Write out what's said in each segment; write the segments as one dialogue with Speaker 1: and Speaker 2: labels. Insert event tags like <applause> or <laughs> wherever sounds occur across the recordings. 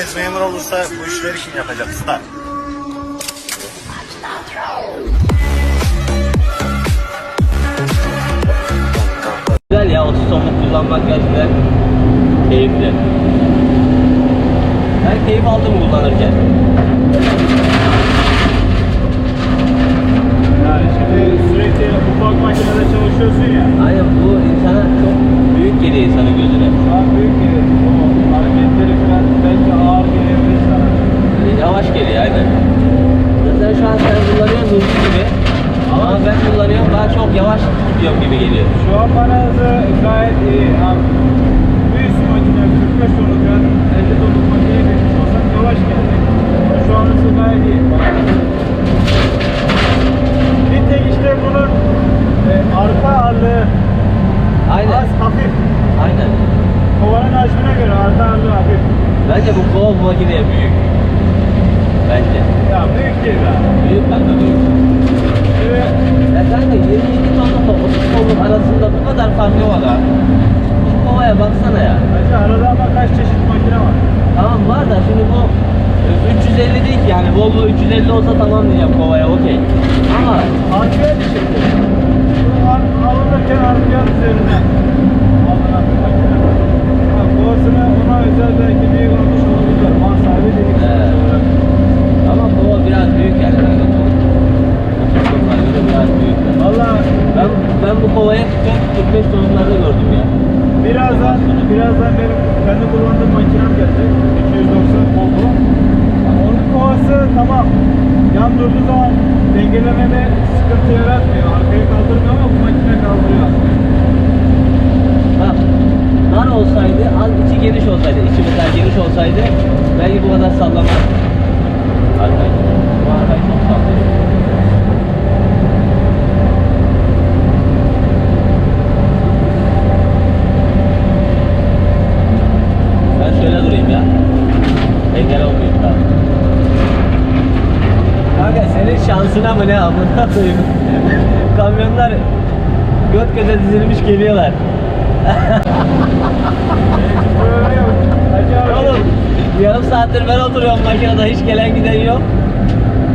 Speaker 1: herkes memur olursa bu işleri kim yapacak usta?
Speaker 2: Güzel ya 30 tonluk kullanmak gerçekten keyifli. Ben keyif aldım kullanırken.
Speaker 3: Yani şimdi sürekli ufak makinede çalışıyorsun ya.
Speaker 2: Aynen bu insana çok büyük geliyor insanın gözüne.
Speaker 3: Şu an büyük bir o hareketleri falan belki ağır gelebilir sana.
Speaker 2: Böyle yavaş geliyor aynen. Mesela şu an sen kullanıyorsun hızlı gibi. Ama ben kullanıyorum daha çok yavaş gidiyorum gibi geliyor.
Speaker 3: Şu an bana hızı gayet iyi. Abi, büyük makine 45 tonluk yani 50 tonluk makineye geçmiş olsak yavaş geldi. Şu an hızı gayet iyi. Bir tek işte bunun e, arka ağırlığı
Speaker 2: Aynen.
Speaker 3: az hafif.
Speaker 2: Aynen.
Speaker 3: Kovanın hacmine göre arka ağırlığı hafif.
Speaker 2: Bence bu kova bu makineye büyük. Bence.
Speaker 3: Ya büyük değil abi.
Speaker 2: Büyük bence büyük.
Speaker 3: Şimdi
Speaker 2: Ya kanka 22 tonlukla 30 tonluk arasında bu kadar fark yok aga. Şu kovaya baksana ya.
Speaker 3: Hacı arada ama kaç çeşit makine var?
Speaker 2: Tamam var da şimdi bu 350 değil ki yani Volvo 350 olsa tamam diyeceğim kovaya okey. Ama
Speaker 3: Arkaya düşürdü. Bu ar- alınırken arkaya üzerine alınan bir makine. Ha, kovasını ona özel belki büyük olmuş olabilir. Mal sahibi dedik.
Speaker 2: Evet. ama kova biraz büyük yani kanka. 30 tonlar göre biraz büyük.
Speaker 3: Valla
Speaker 2: Ben, ben kovaya 40-45 tonlarda gördüm ya.
Speaker 3: birazdan, birazdan benim kendi kullandığım makinem geldi. 290 Volvo. Ya Onun kovası tamam. Yan durduğu zaman dengelemede sıkıntı yaratmıyor. Arkaya kaldırmıyor ama bu makine kaldırıyor.
Speaker 2: Bak dar olsaydı az içi geniş olsaydı içi mesela geniş olsaydı belki bu kadar sallamaz. Arkayı. Bu arkayı çok sallıyor. Ben şöyle durayım ya. Engel olmayayım daha. Kanka şansına mı ne amına koyayım? <laughs> Kamyonlar göt göte dizilmiş geliyorlar. Oğlum yarım saattir ben oturuyorum makinede hiç gelen giden yok.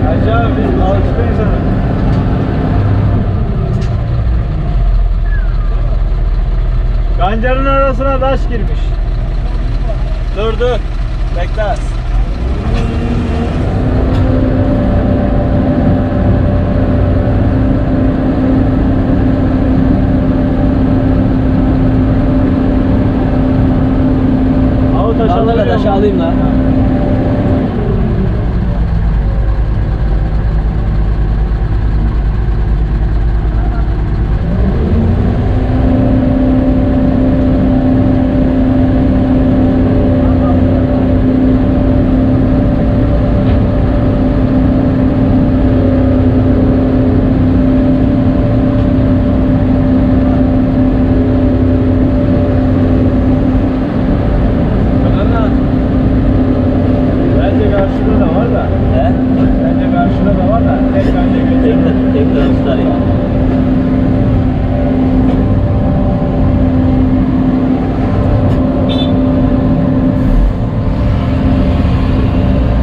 Speaker 3: Hacı abi biz alıştayız sana. Arasına taş girmiş. Dur dur. Bekle az.
Speaker 2: Kaldır da
Speaker 3: mu?
Speaker 2: alayım lan.
Speaker 3: Bence karşıda da var da.
Speaker 2: He?
Speaker 3: Bence karşıda da var da. Tek bence götür.
Speaker 2: Tekrar, tekrar tutarım.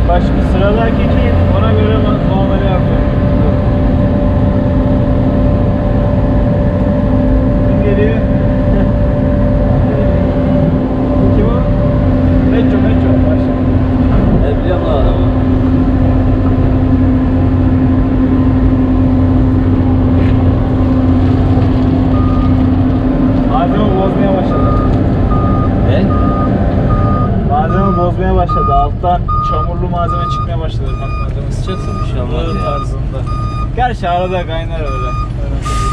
Speaker 3: Baş sıradaki kim? Ona göre ma- muamele yapıyor. Kim geliyor? kim o? Meço, Meço. Baş.
Speaker 2: Ben biliyorum lan adamı.
Speaker 3: Malzeme bozmaya başladı.
Speaker 2: Ne?
Speaker 3: Malzeme bozmaya başladı. Alttan çamurlu malzeme çıkmaya başladı. Bak malzeme
Speaker 2: Çıksın olmaz
Speaker 3: Iı
Speaker 2: ya.
Speaker 3: tarzında. Gerçi arada kaynar öyle. Önemli değil.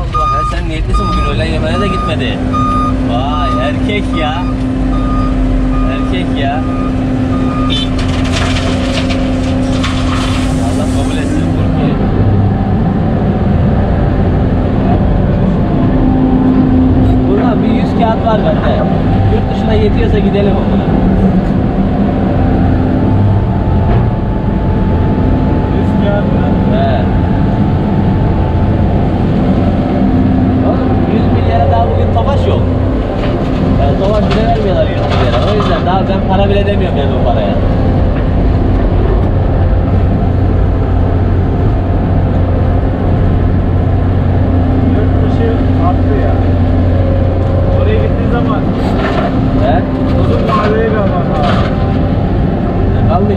Speaker 2: Allah ya sen niyetlisin bugün öğlen yemeğe de gitmedi. Vay erkek ya. Erkek ya.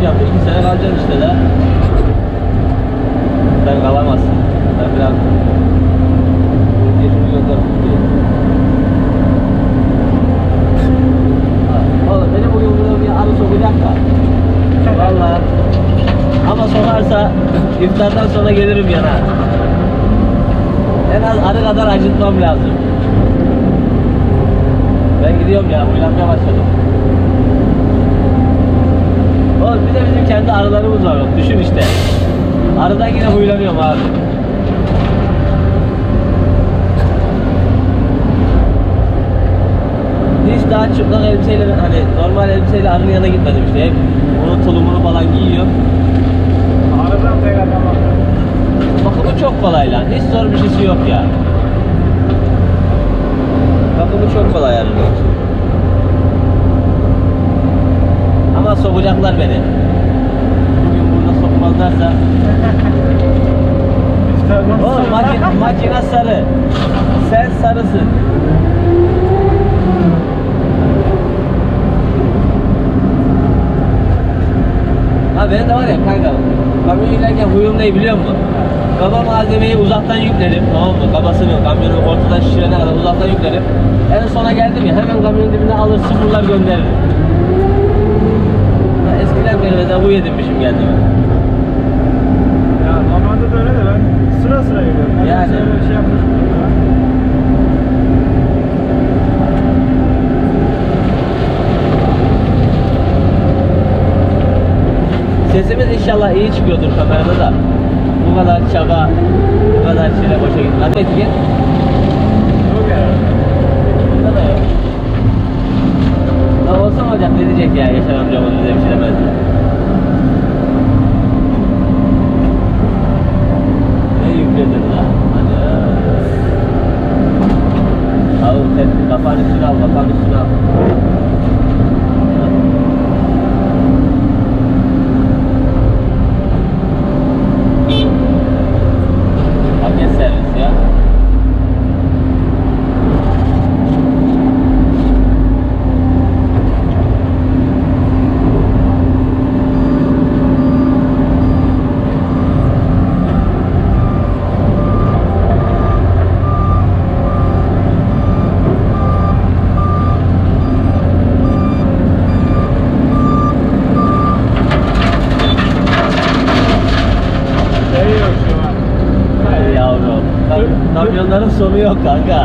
Speaker 2: Kalmayacağım. iki sene kalacağım işte de. Sen kalamazsın. Ben biraz geçmiş yolda Oğlum beni bugün burada bir arı sokacak da. Valla. Ama sokarsa iftardan sonra gelirim yana. En az arı kadar acıtmam lazım. Ben gidiyorum ya, uylanmaya başladım. Oğlum bir de bizim kendi arılarımız var bak düşün işte. Arıdan yine huylanıyorum abi. Hiç daha çıplak elbiseyle hani normal elbiseyle arının yanına gitmedim işte. Hep onun tulumunu falan giyiyorum.
Speaker 3: Tek atamam.
Speaker 2: Bakımı çok kolay lan. Hiç zor bir şeysi yok ya. Bakımı çok kolay arının. Ama sokacaklar beni. Bugün burada sokmazlarsa Oğlum makine, makine sarı. Sen sarısın. Ha ben de var ya kanka. Kamyon inerken huyum ne biliyor musun? Kaba malzemeyi uzaktan yüklerim tamam mı? Kabasını kamyonu ortadan şişirene kadar uzaktan yüklerim. En sona geldim ya hemen kamyonun dibine alır sıfırlar gönderirim. Beri mesela bu edinmişim kendime.
Speaker 3: Ya normalde de öyle de ben sıra sıra geliyorum. Ben
Speaker 2: Yani.
Speaker 3: Öyle şey yapmışım.
Speaker 2: Sesimiz inşallah iyi çıkıyordur kamerada da. Bu kadar çaba, bu kadar çile boşa gitmez. Hadi peki gel.
Speaker 3: Yok ya.
Speaker 2: Bunda da yok. Lan olsa mı hocam ne diyecek ya Yaşar amcam onu bize bir şey demez? Ne yükledin lan? Hadi. Al sen kafanın üstüne al, kafanın üstüne al. Paket servis ya.
Speaker 3: Şey yok şu an.